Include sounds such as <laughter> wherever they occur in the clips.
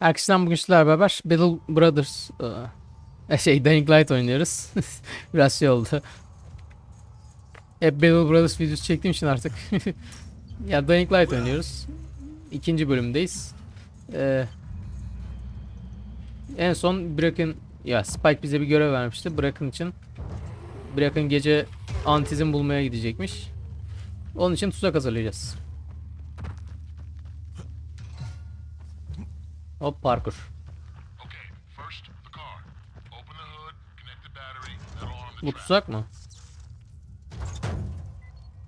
Herkesten bugün sizlerle beraber Battle Brothers e, şey Dying Light oynuyoruz. <laughs> Biraz şey oldu. Hep Battle Brothers videosu çektiğim için artık. <laughs> ya Dying Light oynuyoruz. İkinci bölümdeyiz. Ee, en son Bracken ya Spike bize bir görev vermişti. Bracken için Bracken gece antizm bulmaya gidecekmiş. Onun için tuzak hazırlayacağız. Hop parkur. Okay, first the car. Open the hood, connect the battery, then on the Bu tuzak mı?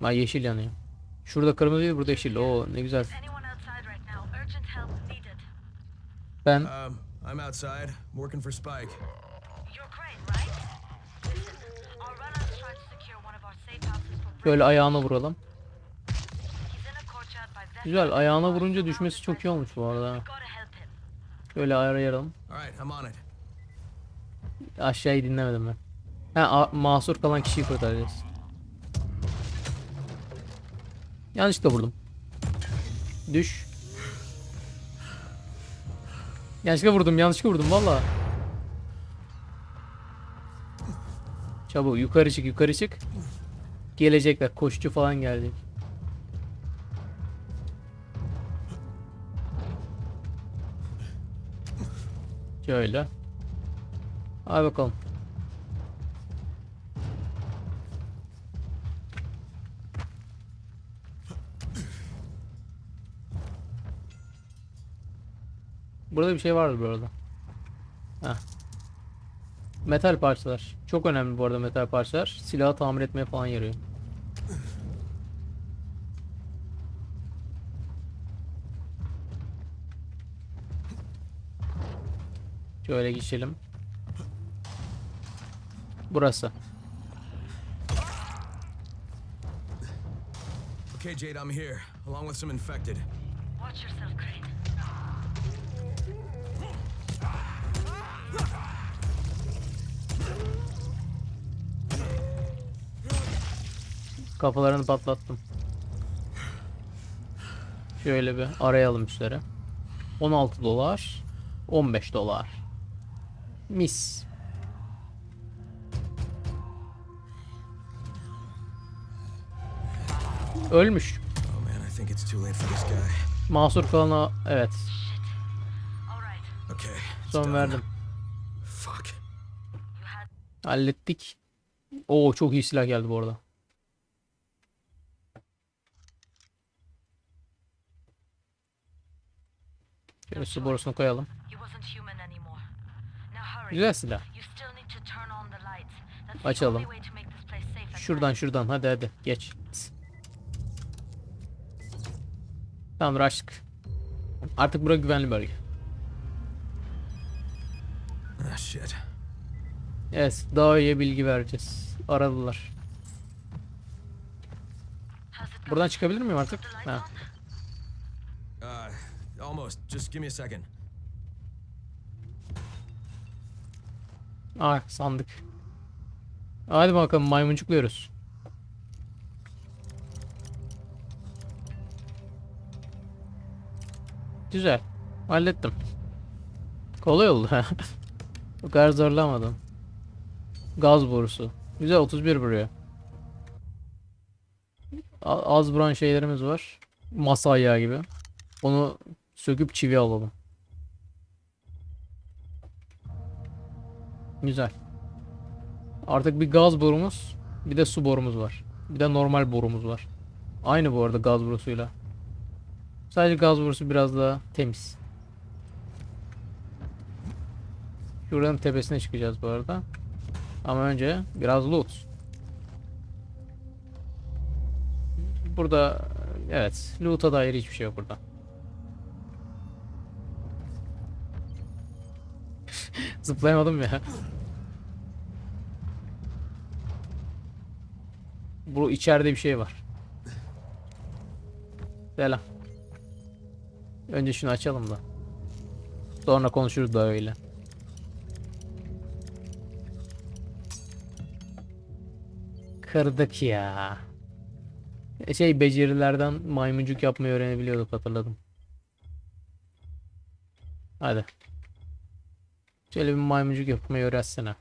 Ha yeşil yanıyor. Şurada kırmızı burada yeşil. Oo ne güzel. Ben Um, I'm outside, working for Spike. Şöyle ayağına vuralım. Güzel ayağına vurunca düşmesi çok iyi olmuş bu arada. ha. Gotta help him. Şöyle it. Aşağıyı dinlemedim ben. Ha mahsur kalan kişiyi kurtaracağız. Yanlışlıkla vurdum. Düş. Yanlışlıkla vurdum, yanlışlıkla vurdum valla. Çabuk yukarı çık, yukarı çık. Gelecekler, koşucu falan gelecek. Şöyle. Hadi bakalım. Burada bir şey vardı bu arada. Heh. Metal parçalar. Çok önemli bu arada metal parçalar. Silahı tamir etmeye falan yarıyor. Şöyle geçelim. Burası. Okay, Jade, I'm here, along with some infected. Watch yourself, Crane. Kafalarını patlattım. Şöyle bir arayalım üstleri. 16 dolar. 15 dolar. Mis. Ölmüş. Oh. Mahsur kalana evet. Son verdim. Hallettik. Oo çok iyi silah geldi bu arada. Şöyle su borusunu koyalım. he wasn't human anymore. Now hurry. Güzel silah. You still need to turn on the lights. That's the Açalım. Şuradan şuradan hadi hadi geç. Tamam açtık. Artık bura güvenli bölge. Ah, shit. Evet daha iyi bilgi vereceğiz. Aradılar. Buradan çıkabilir miyim artık? Ha. Uh, almost. Just give me a second. Aa sandık. Hadi bakalım maymuncukluyoruz. Güzel. Hallettim. Kolay oldu. <laughs> Bu kadar zorlamadım. Gaz borusu. Güzel 31 buraya. Az vuran şeylerimiz var. Masa ayağı gibi. Onu söküp çivi alalım. Güzel. Artık bir gaz borumuz, bir de su borumuz var. Bir de normal borumuz var. Aynı bu arada gaz borusuyla. Sadece gaz borusu biraz daha temiz. Şuranın tepesine çıkacağız bu arada. Ama önce biraz loot. Burada evet loot'a dair hiçbir şey yok burada. <laughs> Zıplayamadım ya. Bu içeride bir şey var. Selam. Önce şunu açalım da. Sonra konuşuruz da öyle. Kırdık ya. E, Şey becerilerden maymuncuk yapmayı öğrenebiliyorduk hatırladım. Hadi. Şöyle bir maymuncuk yapmayı öğretsene.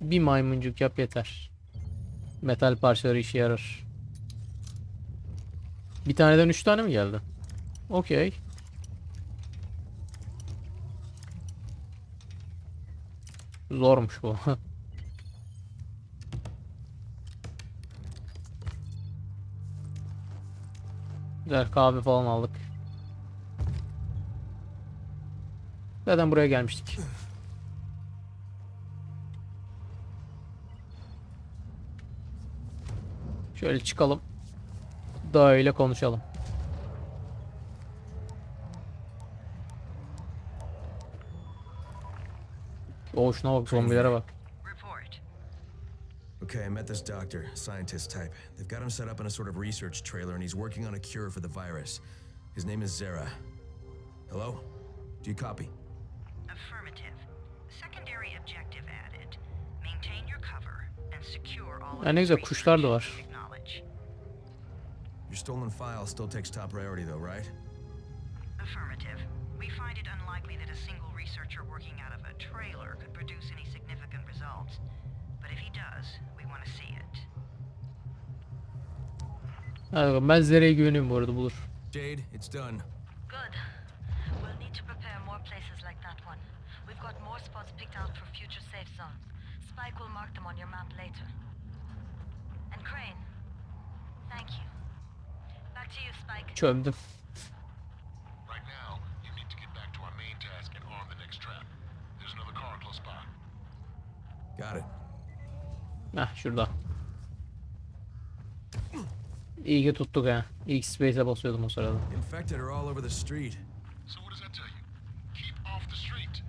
Bir maymuncuk yap yeter. Metal parçaları işe yarar. Bir taneden üç tane mi geldi? Okey. Zormuş bu. <laughs> Güzel kahve falan aldık. Zaten buraya gelmiştik. Şöyle çıkalım. Daha öyle konuşalım. O şuna bak zombilere bak. Okay, I met this doctor, scientist type. They've got him set up in a sort of research trailer, and he's working on a cure for the virus. His name is Zera. Hello? Do you copy? Affirmative. Secondary objective added. Maintain your cover and secure all of ne güzel kuşlar da var. Research. Acknowledge. Your stolen file still takes top priority, though, right? Affirmative. We find it unlikely that a single researcher working out of a trailer could produce any significant results. But if he does, we want to see it. Hadi bakalım ben Zere'ye güveniyorum bu arada bulur. Jade, it's done. Good. We'll need to prepare more places like that one. We've got more spots picked out for future safe zones. Spike will mark them on your map later. And Crane, thank you. Back to you, Spike. Çömdüm. Right now, you need to get back to our main task and arm the next trap. There's another car close by. Got it. Heh şurada. İyi ki tuttuk ha. İlk space'e basıyordum o sırada. Infected are all over the street. So what does that tell you? Keep off the street.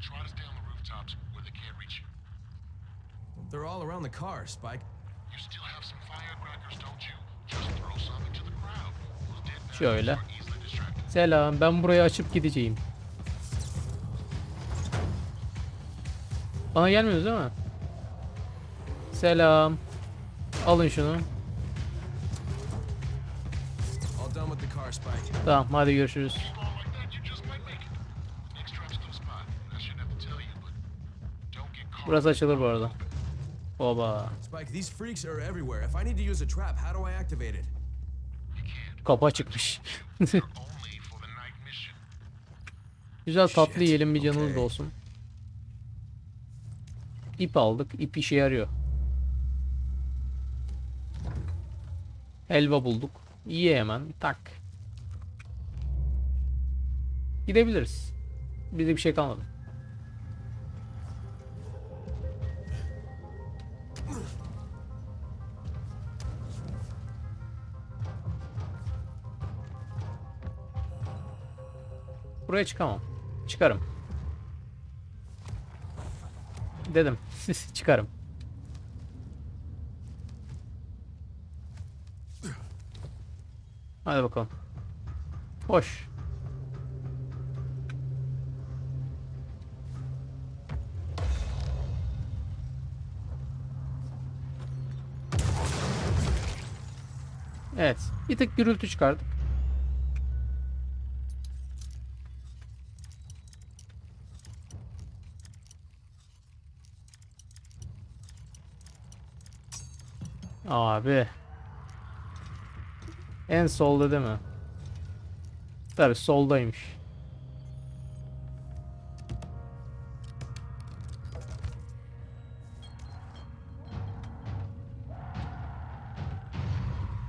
Try to stay on the rooftops where they can't reach you. They're all around the car, Spike. Şöyle. Selam ben burayı açıp gideceğim. Bana gelmiyoruz değil mi? Selam. Alın şunu. Tamam hadi görüşürüz. Burası açılır bu arada. Oba. Spike, these freaks are everywhere. If I need to use a trap, how do I activate it? Kapı açıkmış. <laughs> Güzel tatlı yiyelim bir canımız da olsun. İp aldık. İp işe yarıyor. Helva bulduk. İyi hemen. Tak. Gidebiliriz. Bize bir şey kalmadı. Buraya çıkamam. Çıkarım. Dedim. <laughs> Çıkarım. Hadi bakalım. Hoş. Evet. Bir tık gürültü çıkardık. Abi. En solda değil mi? Tabi soldaymış.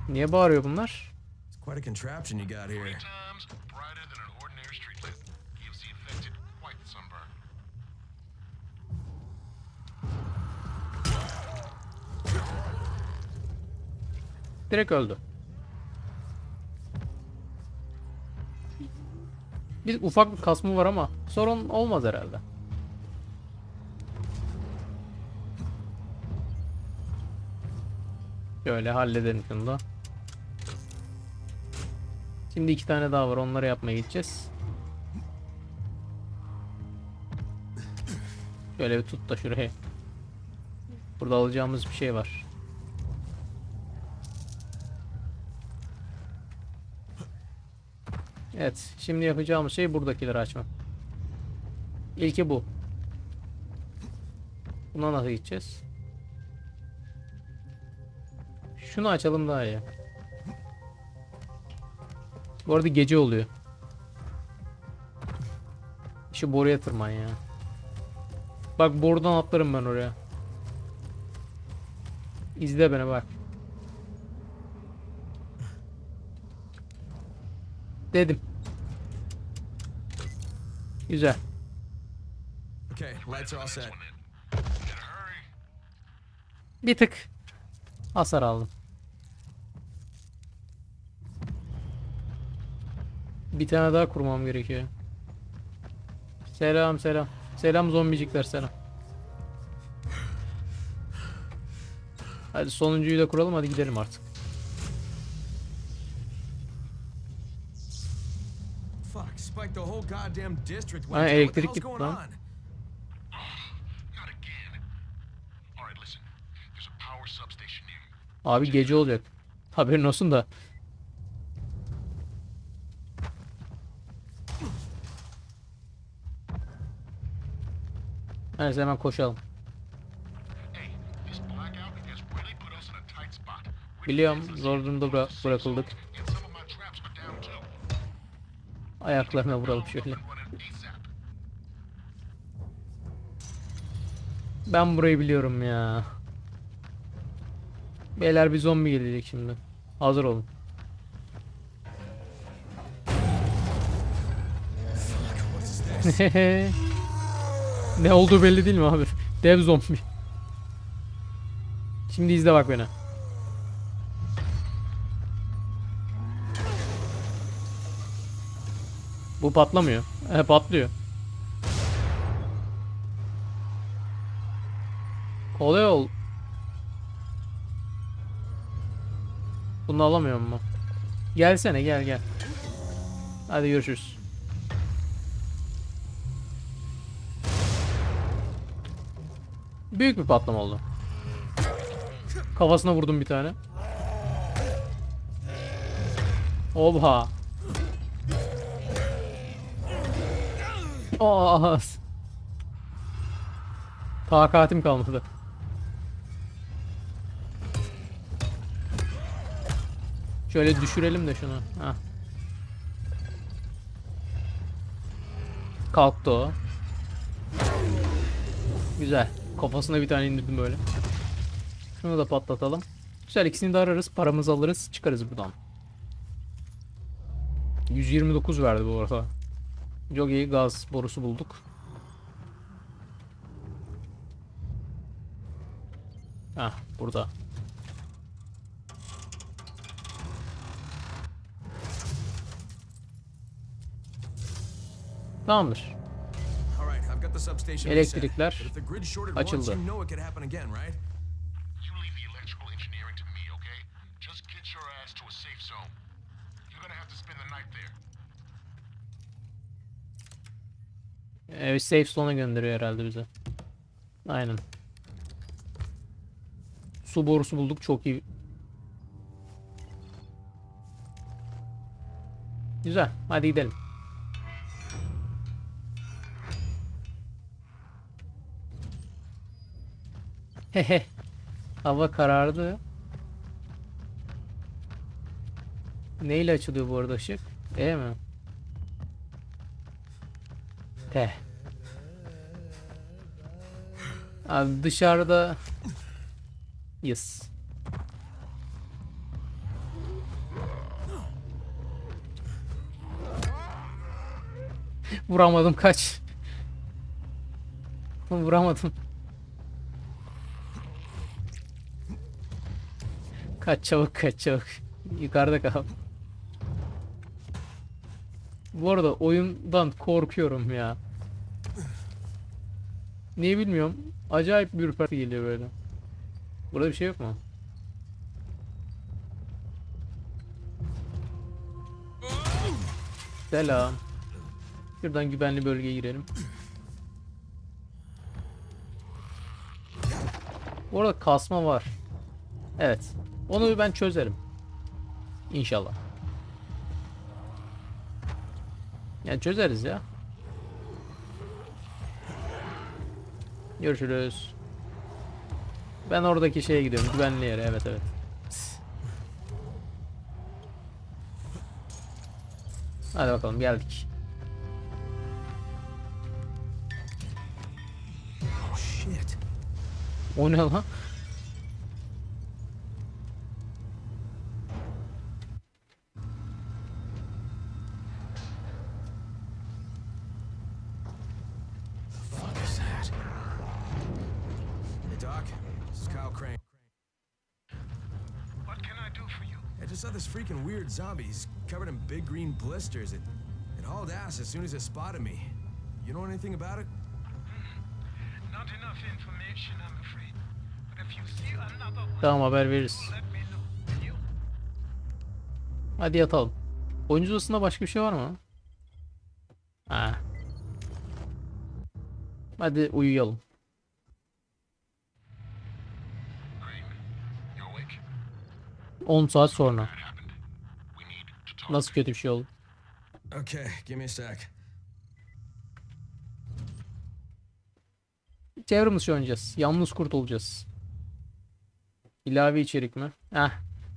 Niye bağırıyor bunlar? Quite a contraption you got here. Direkt öldü. Bir ufak bir kasma var ama sorun olmaz herhalde. Şöyle halledelim şunu da. Şimdi iki tane daha var onları yapmaya gideceğiz. Şöyle bir tut da şuraya. Burada alacağımız bir şey var. Evet. Şimdi yapacağımız şey buradakileri açmak. İlki bu. Buna nasıl gideceğiz? Şunu açalım daha iyi. Bu arada gece oluyor. Şu boruya tırman ya. Bak borudan atlarım ben oraya. İzle beni bak. Dedim. Güzel. Okay, lights are all set. In a hurry. Bir tık hasar aldım. Bir tane daha kurmam gerekiyor. Selam selam. Selam zombicikler selam. Hadi sonuncuyu da kuralım hadi gidelim artık. Power substation near you. Abi gece olacak. Haberin olsun da. Neyse hemen koşalım. Hey, this blackout has really put us in a tight spot. Which Biliyorum zor durumda bıra- bırakıldık. Ayaklarına vuralım şöyle. Ben burayı biliyorum ya. Beyler bir zombi gelecek şimdi. Hazır olun. <laughs> ne olduğu belli değil mi abi? Dev zombi. Şimdi izle bak beni. Bu patlamıyor. He patlıyor. Kolay ol. Bunu alamıyorum mu? Gelsene gel gel. Hadi görüşürüz. Büyük bir patlama oldu. Kafasına vurdum bir tane. Oha. Aa. Takatim kalmadı. Şöyle düşürelim de şunu. Heh. Kalktı o. Güzel. Kafasına bir tane indirdim böyle. Şunu da patlatalım. Güzel ikisini de ararız. Paramızı alırız. Çıkarız buradan. 129 verdi bu arada. Çok iyi gaz borusu bulduk. Hah burada. Tamamdır. Elektrikler açıldı. once, you know it could happen again, right? You leave the electrical engineering to me, okay? Just get your ass to a safe zone. You're gonna have to spend the night there. Evet safe zone'a gönderiyor herhalde bize. Aynen. Su borusu bulduk çok iyi. Güzel. Hadi gidelim. Hehe. Hava karardı. Neyle açılıyor bu arada ışık? E mi? T. Abi dışarıda Yes. Vuramadım kaç. Vuramadım. Kaç çabuk kaç çabuk. Yukarıda kal. Bu arada oyundan korkuyorum ya. Niye bilmiyorum. Acayip bir ürperti geliyor böyle. Burada bir şey yok mu? Selam. Şuradan güvenli bölgeye girelim. Bu arada kasma var. Evet. Onu ben çözerim. İnşallah. Yani çözeriz ya. Görüşürüz. Ben oradaki şeye gidiyorum. Güvenli yere. Evet evet. Hadi bakalım geldik. Oh shit. O ne lan? I saw this freaking weird zombie. He's covered in big green blisters. It it hauled ass as soon as it spotted me. You know anything about it? Not enough information, I'm afraid. But if you see another one, Tamam haber veririz. let me know. Can you? Hadi yatalım. Oyuncu odasında başka bir şey var mı? Ha. Hadi uyuyalım. Crane, you awake? 10 saat sonra. Nasıl kötü bir şey oldu? Okay, give me a sec. Çevrim dışı oynayacağız. Yalnız kurt olacağız. İlavi içerik mi? Heh.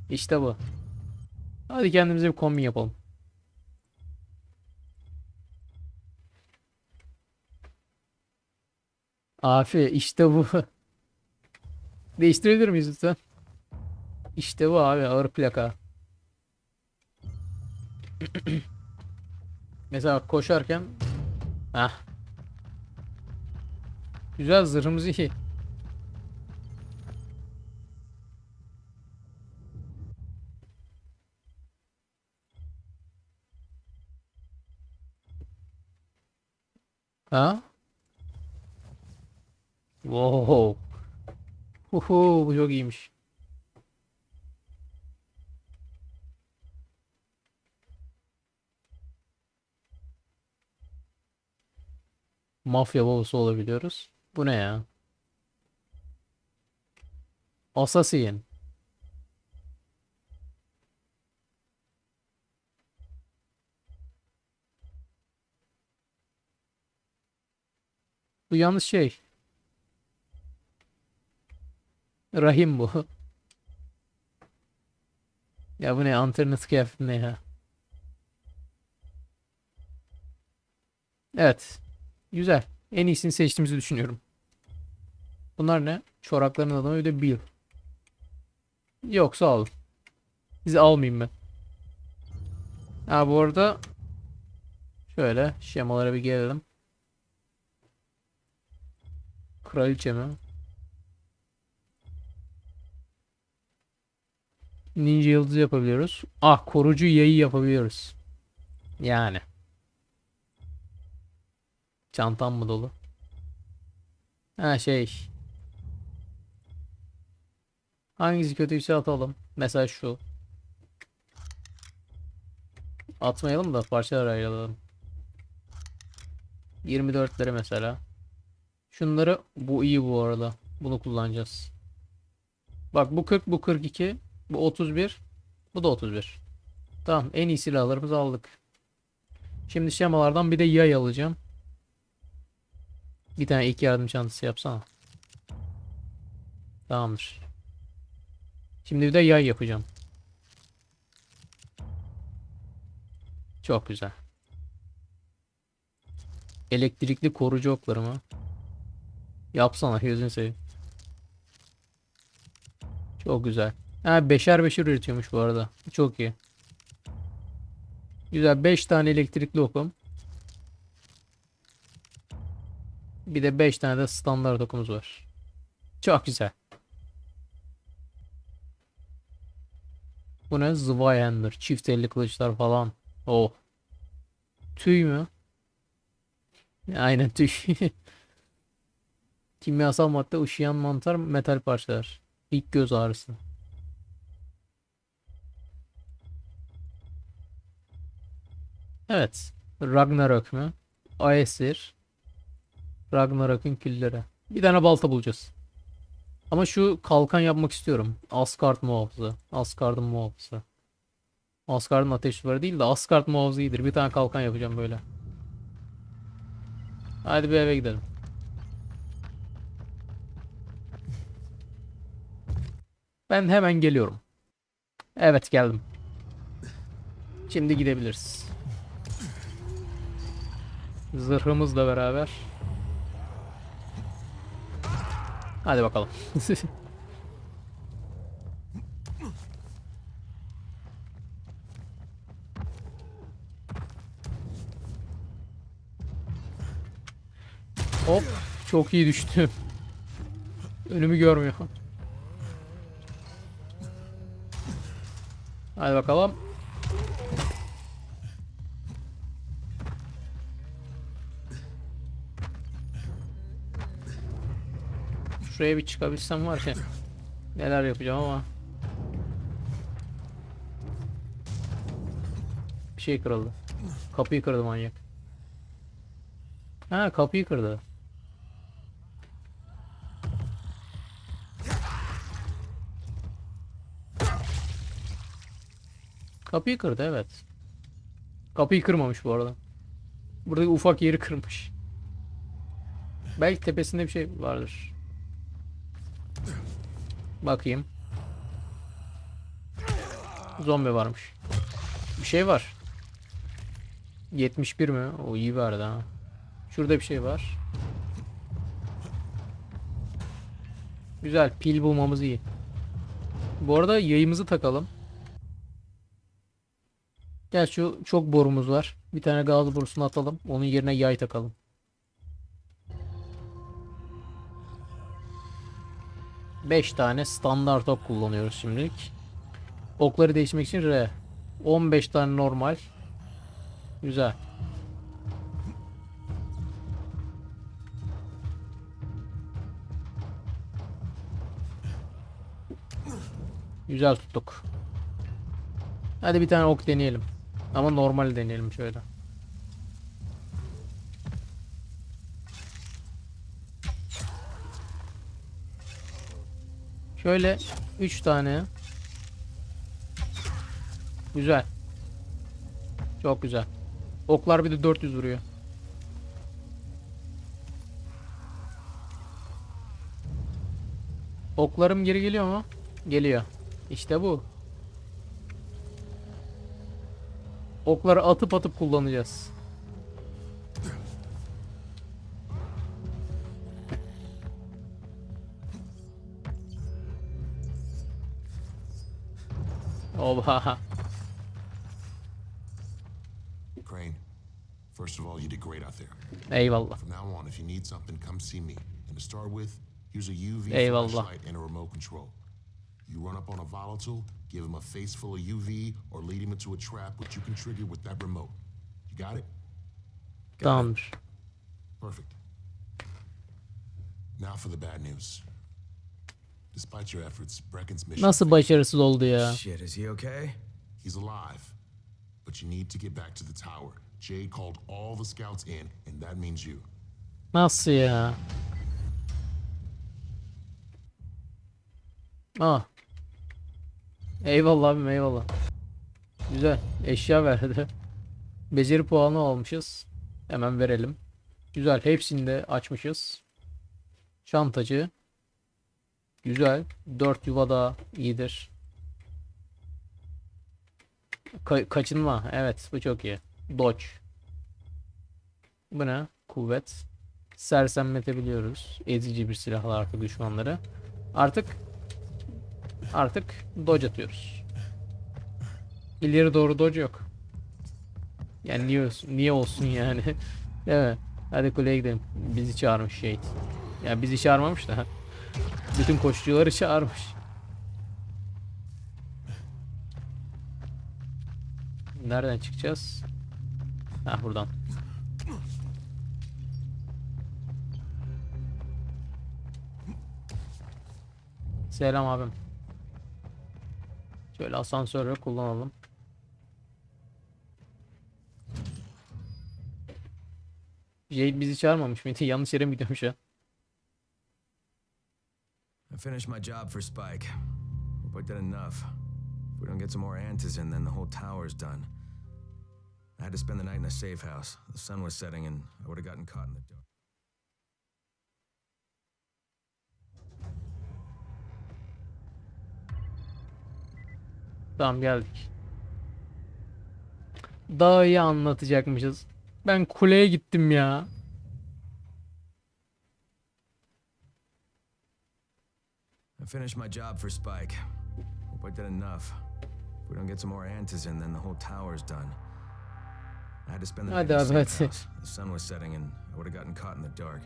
işte bu. Hadi kendimize bir kombin yapalım. Afi işte bu. <laughs> Değiştirebilir miyiz lütfen? İşte bu abi ağır plaka. <clears throat> Mesela koşarken Heh. Güzel zırhımız iyi. Ha? Wow. Huhu bu çok iyiymiş. Mafya babası olabiliyoruz. Bu ne ya? Assassin. Bu yanlış şey. Rahim bu. <laughs> Ya bu ne? Anternet kıyafeti ne ya? Evet. Güzel. En iyisini seçtiğimizi düşünüyorum. Bunlar ne? Çorakların adamı bir de Bill. Yok sağ. Sizi almayayım ben. Ha bu arada şöyle şemalara bir gelelim. Kraliçe mi? Ninja yıldız yapabiliyoruz. Ah korucu yayı yapabiliyoruz. Yani. Çantam mı dolu? Ha şey. Hangisi kötüyse atalım. Mesela şu. Atmayalım da parçalar ayıralım. 24'leri mesela. Şunları bu iyi bu arada. Bunu kullanacağız. Bak bu 40 bu 42 bu 31 bu da 31. Tamam en iyi silahlarımızı aldık. Şimdi şemalardan bir de yay alacağım. Bir tane ilk yardım çantası yapsana. Tamamdır. Şimdi bir de yay yapacağım. Çok güzel. Elektrikli korucu oklarımı. Yapsana gözünü seveyim. Çok güzel. Ha beşer beşer üretiyormuş bu arada. Çok iyi. Güzel 5 tane elektrikli okum. Bir de 5 tane de standart okumuz var. Çok güzel. Bu ne? Zweihander. Çift elli kılıçlar falan. Oh. Tüy mü? Aynen tüy. <laughs> Kimyasal madde, ışıyan mantar, metal parçalar. İlk göz ağrısı. Evet. Ragnarök mü? Aesir. Ragnarök'ün külleri. Bir tane balta bulacağız. Ama şu kalkan yapmak istiyorum. Asgard muhafızı. Asgard'ın muhafızı. Asgard'ın ateş duvarı değil de Asgard muhafızı iyidir. Bir tane kalkan yapacağım böyle. Hadi bir eve gidelim. Ben hemen geliyorum. Evet geldim. Şimdi gidebiliriz. Zırhımızla beraber. Hadi bakalım. <laughs> Hop. Çok iyi düştüm. Önümü görmüyor. Hadi bakalım. Şuraya bir çıkabilsem var ya. Neler yapacağım ama. Bir şey kırıldı. Kapıyı kırdı manyak. Ha kapıyı kırdı. Kapıyı kırdı evet. Kapıyı kırmamış bu arada. Burada ufak yeri kırmış. Belki tepesinde bir şey vardır. Bakayım. Zombi varmış. Bir şey var. 71 mi? O iyi vardı ha. Şurada bir şey var. Güzel. Pil bulmamız iyi. Bu arada yayımızı takalım. Gel şu çok borumuz var. Bir tane gaz borusunu atalım. Onun yerine yay takalım. Beş tane standart ok kullanıyoruz şimdilik. Okları değiştirmek için R. 15 tane normal. Güzel. Güzel tuttuk. Hadi bir tane ok deneyelim. Ama normal deneyelim şöyle. Şöyle 3 tane. Güzel. Çok güzel. Oklar bir de 400 vuruyor. Oklarım geri geliyor mu? Geliyor. İşte bu. Okları atıp atıp kullanacağız. Oba. Crane, first of all, you did great out there. Eyvallah. From now on, if you need something, come see me. And to start with, use a UV Eyvallah. flashlight and a remote control. You run up on a volatile, give him a face full of UV, or lead him into a trap which you can trigger with that remote. You got it? Tamamdır. Perfect. Now for the bad news. Despite your efforts, Brecken's mission. Nasıl başarısız oldu ya? Shit, is he okay? He's alive. But you need to get back to the tower. Jade called all the scouts in, and that means you. Nasıl ya? Ah. Eyvallah abim eyvallah. Güzel. Eşya verdi. <laughs> Beceri puanı almışız. Hemen verelim. Güzel. Hepsini de açmışız. Çantacı. Güzel. 4 yuva da iyidir. Ka- kaçınma. Evet bu çok iyi. Dodge. Bu ne? Kuvvet. Sersemletebiliyoruz. Ezici bir silahla artık düşmanları. Artık artık dodge atıyoruz. İleri doğru dodge yok. Yani niye olsun, niye olsun yani? <laughs> Değil mi? Hadi kuleye gidelim. Bizi çağırmış şehit. Ya bizi çağırmamış da. Bütün koşucuları çağırmış. Nereden çıkacağız? Ha buradan. Selam abim. Şöyle asansörü kullanalım. Jade bizi çağırmamış mıydı? <laughs> Yanlış yere mi gidiyorum şu an? finished my job for Spike. Hope I did enough. If we don't get some more antis in, then the whole tower's done. I had to spend the night in a safe house. The sun was setting, and I would have gotten caught in the dark. Tamam geldik. Daha iyi anlatacakmışız. Ben kuleye gittim ya. I finished my job for Spike. Hope I did enough. If we don't get some more antis in, then the whole tower's done. I had to spend the night abi, the safe house. The sun was setting, and I would have gotten caught in the dark.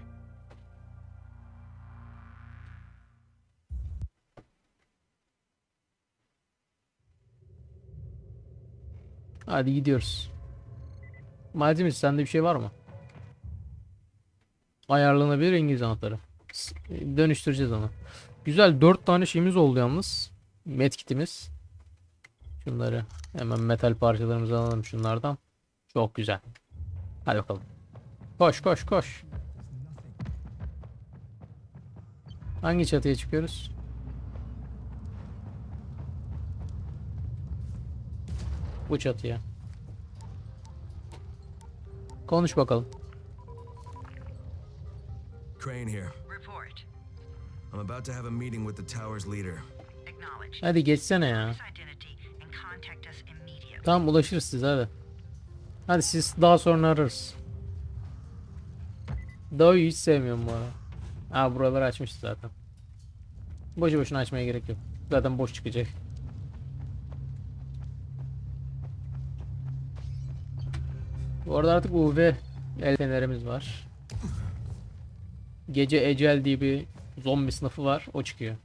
Hadi gidiyoruz. Malzeme sende bir şey var mı? Ayarlanabilir İngiliz anahtarı. Dönüştüreceğiz onu. Güzel 4 tane şeyimiz oldu yalnız. Medkitimiz. Şunları hemen metal parçalarımızı alalım şunlardan. Çok güzel. Hadi bakalım. Koş koş koş. Hangi çatıya çıkıyoruz? Bu çatıya. Konuş bakalım. Crane here. I'm about to have a meeting with the tower's leader. Acknowledged. Hadi geçsene ya. His identity and contact us immediately. Tamam ulaşırız siz hadi. Hadi siz daha sonra ararız. Doğu'yu hiç sevmiyorum bu arada. Aa buraları açmıştı zaten. Boşu boşuna açmaya gerek yok. Zaten boş çıkacak. Bu arada artık UV el fenerimiz var. Gece ecel diye bir zombi sınıfı var. O çıkıyor.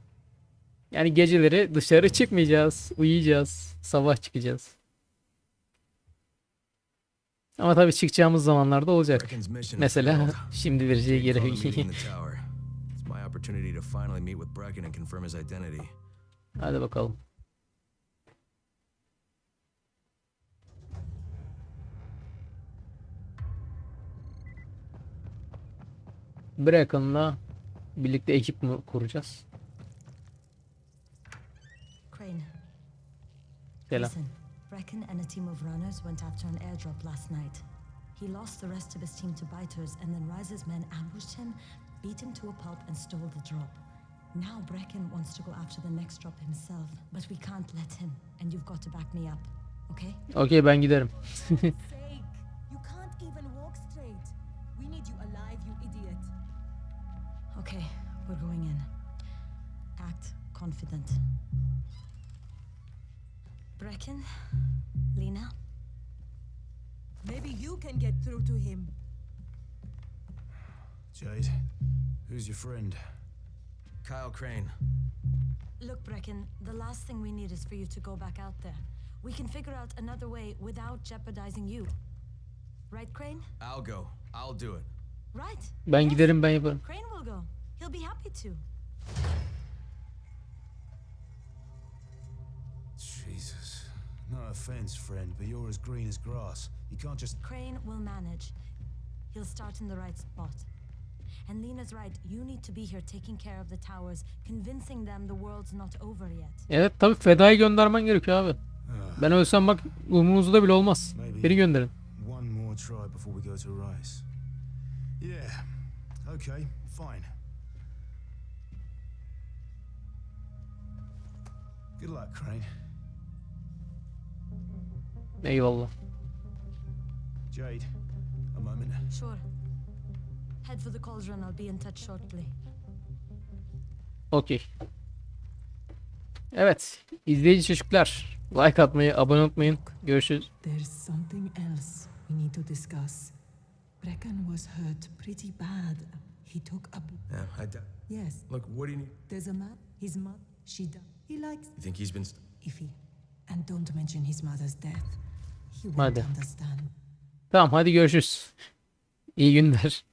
Yani geceleri dışarı çıkmayacağız. Uyuyacağız. Sabah çıkacağız. Ama tabii çıkacağımız zamanlarda olacak. Mesela <laughs> şimdi vereceği geri. Hadi bakalım. Bracken'la birlikte ekip mi kuracağız? Crane, Selam. listen. Brecken and a team of runners went after an airdrop last night. He lost the rest of his team to biters, and then Rise's men ambushed him, beat him to a pulp, and stole the drop. Now Brecken wants to go after the next drop himself, but we can't let him, and you've got to back me up, okay? Okey ben giderim. <laughs> <laughs> confident. Brecken, Lena, Maybe you can get through to him. Jade, who's your friend? Kyle Crane. Look, Brecken, the last thing we need is for you to go back out there. We can figure out another way without jeopardizing you. Right, Crane? I'll go. I'll do it. Right. Ben Yes, giderim ben yaparım. Crane will go. He'll be happy to. No offense, friend, but you're as green as grass. You can't just. Crane will manage. He'll start in the right spot. And Lena's right. You need to be here taking care of the towers, convincing them the world's not over yet. Evet tabii fedayı göndermen gerekiyor abi. Ben ölsem bak umurunuzda bile olmaz. Beni gönderin. One more try before we go to Rice. Yeah. Okay, fine. Good luck, Crane. Eyvallah. Jade, a moment. Sure. Head for the cauldron. I'll be in touch shortly. Okey. Evet. izleyici çocuklar. Like atmayı, abone unutmayın. Görüşürüz. There's something else we need to discuss. Brecken was hurt pretty bad. He took a. Yeah, I. d- Yes, Look, what do you need? there's a man. His mother. She died. He likes You think he's been. St- Ify. And don't mention his mother's death. Hadi. Tamam hadi görüşürüz. İyi günler.